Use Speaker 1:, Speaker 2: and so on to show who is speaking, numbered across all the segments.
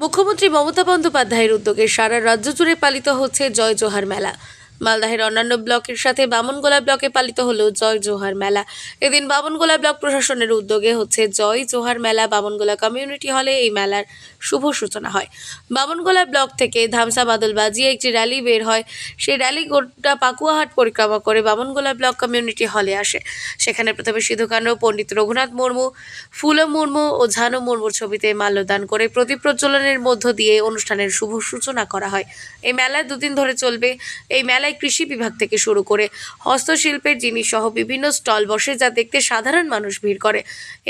Speaker 1: মুখ্যমন্ত্রী মমতা বন্দ্যোপাধ্যায়ের উদ্যোগে সারা রাজ্য জুড়ে পালিত হচ্ছে জয় জোহার মেলা। মালদাহের অন্যান্য ব্লকের সাথে বামনগোলা ব্লকে পালিত হলো জয় জোহার মেলা। এদিন বামনগোলা ব্লক প্রশাসনের উদ্যোগে হচ্ছে জয় জোহার মেলা বামনগোলা কমিউনিটি হলে এই মেলার শুভ সূচনা হয়। বামনগোলা ব্লক থেকে ধামসা বাদল বাজিয়ে একটি র্যালি বের হয়। সেই র্যালি গোটা পাকুয়াহাট পরিক্রমা করে বামনগোলা ব্লক কমিউনিটি হলে আসে। সেখানে প্রথমে সিধুকান্ন পণ্ডিত রঘুনাথ মুর্মু, ফুলো মুর্মু ও ঝানু মুর্মুর ছবিতে মাল্যদান করে প্রদীপ প্রজ্বলনের মধ্য দিয়ে অনুষ্ঠানের শুভ সূচনা করা হয়। এই মেলা দুদিন ধরে চলবে। এই মেলায় কৃষি বিভাগ থেকে শুরু করে হস্তশিল্পের জিনিস সহ বিভিন্ন স্টল বসে যা দেখতে সাধারণ মানুষ ভিড় করে।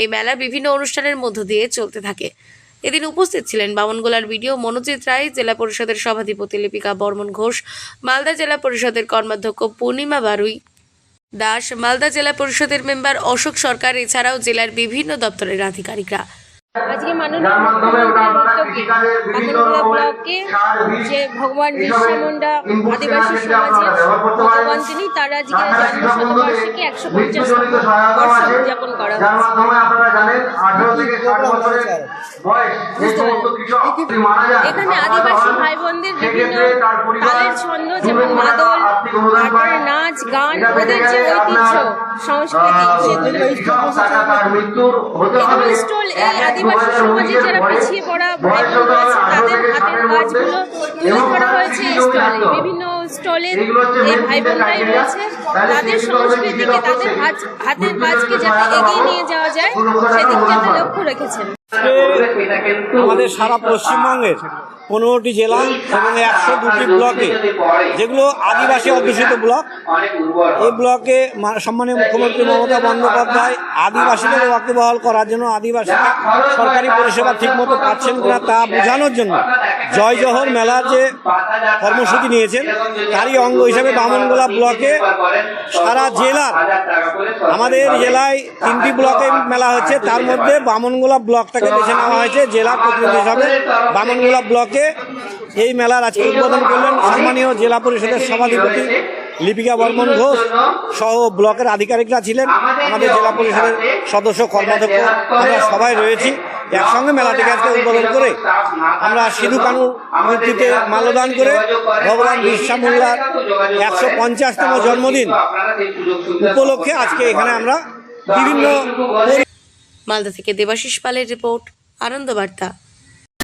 Speaker 1: এই মেলা বিভিন্ন অনুষ্ঠানের মধ্য দিয়ে চলতে থাকে। এদিন উপস্থিত ছিলেন বামনগোলার বিডিও মনোজিৎ রায়, জেলা পরিষদের সভাধিপতি লিপিকা বর্মন ঘোষ, মালদা জেলা পরিষদের কর্মাধ্যক্ষ পূর্ণিমা বারুই দাস, মালদা জেলা পরিষদের মেম্বার অশোক সরকার, এছাড়াও জেলার বিভিন্ন দপ্তরের আধিকারিকরা।
Speaker 2: আজকে মাননীয় মুখ্যমন্ত্রীর বক্তব্যে ব্লকে যে ভগবান বিরসা মুন্ডা আদিবাসী সমাজের ভগবান তিনি তার আজকে জন্ম শতবার্ষিকী একশো পঞ্চাশ বর্ষ উদযাপন করা
Speaker 3: হয়েছে।
Speaker 2: এখানে আদিবাসী ভাই বোনদের বিভিন্ন তালের ছন্দ যেমন মাদল
Speaker 3: পায়।
Speaker 2: নাচ গান ওদের যে ঐতিহ্য সংস্কৃতি এগুলো স্টল এই আদিবাসী সমাজে যারা পিছিয়ে পড়া ভাই
Speaker 3: আঠারো
Speaker 2: তাদের হাতের কাজগুলো তুলে ধরা হয়েছে স্টলে। বিভিন্ন এই ভাই বোনরাই রয়েছে। তাদের সংস্কৃতিকে তাদের
Speaker 3: করতে
Speaker 2: হাত হাতের কাজকে যাতে এগিয়ে নিয়ে যাওয়া যায়। লক্ষ্য রেখেছেন।
Speaker 4: আমাদের সারা পশ্চিমবঙ্গের পনেরোটি জেলা এবং একশো দুটি ব্লকে, যেগুলো আদিবাসী অধ্যুষিত ব্লক। এই ব্লকে সম্মানীয় মুখ্যমন্ত্রী মমতা বন্দ্যোপাধ্যায় আদিবাসীদের ওয়াকিবহাল করার জন্য আদিবাসীরা সরকারি পরিষেবা ঠিকমতো পাচ্ছেন কিনা তা বোঝানোর জন্য জয় জহর মেলার যে কর্মসূচি নিয়েছেন, তারই অঙ্গ হিসাবে বামনগোলা ব্লকে সারা জেলার, আমাদের জেলায় তিনটি ব্লকে মেলা হচ্ছে। তার মধ্যে বামনগোলা ব্লকটাকে বেছে নেওয়া হয়েছে, জেলা প্রতিনিধি হিসাবে। বামনগোলা ব্লকে এই মেলার আজকে উদ্বোধন করলেন সম্মানীয় জেলা পরিষদের সভাধিপতি লিপিকা বর্মন ঘোষ সহ ব্লকের আধিকারিকরা ছিলেন। আমাদের জেলা পরিষদের সদস্য, কর্মাধ্যক্ষ, আমরা সবাই রয়েছি। একসঙ্গে মেলাটিকে আজকে উদ্বোধন করে আমরা সিধু কানুর মূর্তিতে মাল্যদান করে ভগবান বিরসা মুল্লার একশো পঞ্চাশতম জন্মদিন উপলক্ষে আজকে এখানে আমরা বিভিন্ন
Speaker 1: মালদা থেকে দেবাশিস পালের রিপোর্ট আনন্দ বার্তা